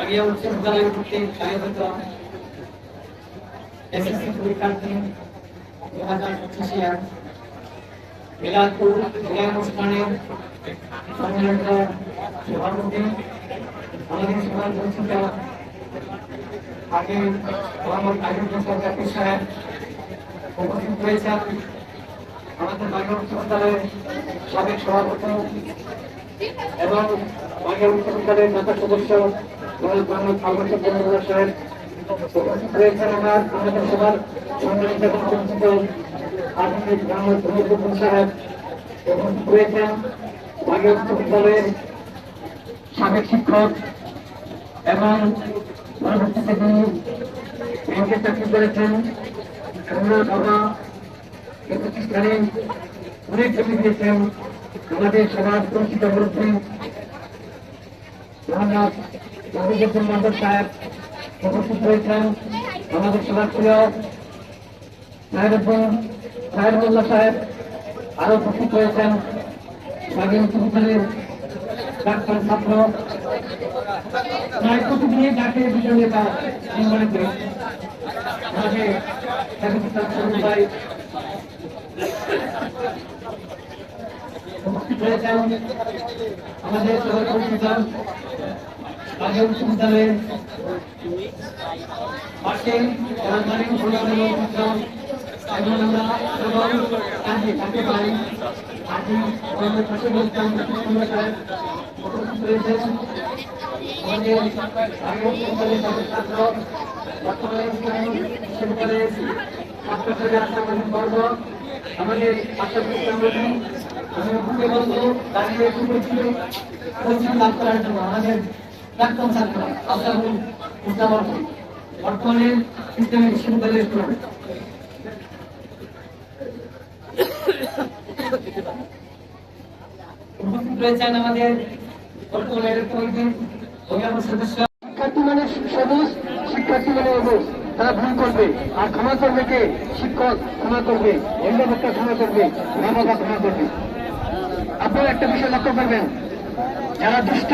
আগে উচ্চ বিদ্যালয়ে সভাপতি, আমাদের সভার পরিচিত আগে মোহাম্মদ আজিম সরকার সাহেব উপস্থিত হয়েছেন আমাদের বাংলা উচ্চ বিদ্যালয়ের সাবেক সভাপতি এবং উচ্চ বিদ্যালয়ের নেতা সদস্য মোহাম্মদ মোহাম্মদ আলমদ সাহেব সবার এবং পরিচিত আধুনিক মোহাম্মদ বিদ্যালয়ের সাবেক শিক্ষক এবং পরবর্তীতে চাকরি করেছেন আমরা বাবা, এই প্রতিষ্ঠানে অনেক জমি দিয়েছেন। আমাদের সমাজ পরিচিত মুরব্বী মোহাম্মদ মহিদুদ্দিন মন্ডল সাহেব, উপস্থিত রয়েছেন আমাদের সমাজ প্রিয় সাহেবুদ্দিন, সাহেবুল্লাহ সাহেব, আরও উপস্থিত রয়েছেন স্বাধীন বিশ্ববিদ্যালয়ের প্রাক্তন ছাত্র। প্রায় প্রতিদিনই ডাকে বিজয় নেতা নির্মাণে আমাদের পরিচিত আগে উচ্চ বিদ্যালয়ের পাশে রাজধানী ভূগোলের এবং আমরা সবাই কাজে থাকতে পারি। আজকে আমাদের পাশে উপস্থিত রয়েছেন। আমাদের আগে ছাত্র ছাত্র ছাত্রী আমাদের জন্য আমাদের প্রাক্তন ছাত্র বর্তমানে বিশ্ববিদ্যালয়ের স্টুডেন্ট। শিক্ষার্থী মানে সবুজ, শিক্ষার্থী মানে অবুজ তারা ভুল করবে। আর ক্ষমা করবে কে? শিক্ষক ক্ষমা করবে। অভিভাবকরা ক্ষমা করবে। ক্ষমা করবে। আপনারা একটা বিষয় লক্ষ্য করবেন। যারা দুষ্ট,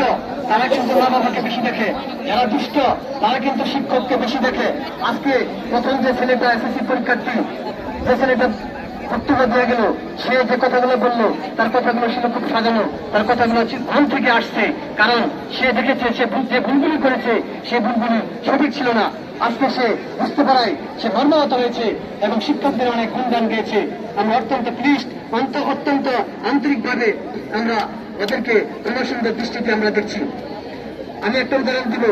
তারা কিন্তু মা বাবাকে বেশি দেখে। যারা দুষ্ট, তারা কিন্তু শিক্ষককে বেশি দেখে। আজকে প্রথম যে ছেলেটা এসএসসি পরীক্ষার্থী, যে ছেলেটা বক্তব্য দিয়ে গেল। সে যে কথাগুলো বলল, তার কথাগুলো ছিল খুব সাজানো তার কথাগুলো মন থেকে আসছে। কারণ সে দেখেছে, সে যে ভুলগুলি করেছে, সে ভুলগুলি সঠিক ছিল না। আজকে সে বুঝতে পারায়, সে মর্মাহত হয়েছে এবং শিক্ষকদের অনেক গুণগান গেয়েছে। আমরা অত্যন্ত প্লিস্ট অত্যন্ত আন্তরিকভাবে আমরা ওদেরকে ক্ষমা দৃষ্টিতে আমরা দেখছি। আমি একটা উদাহরণ দিব।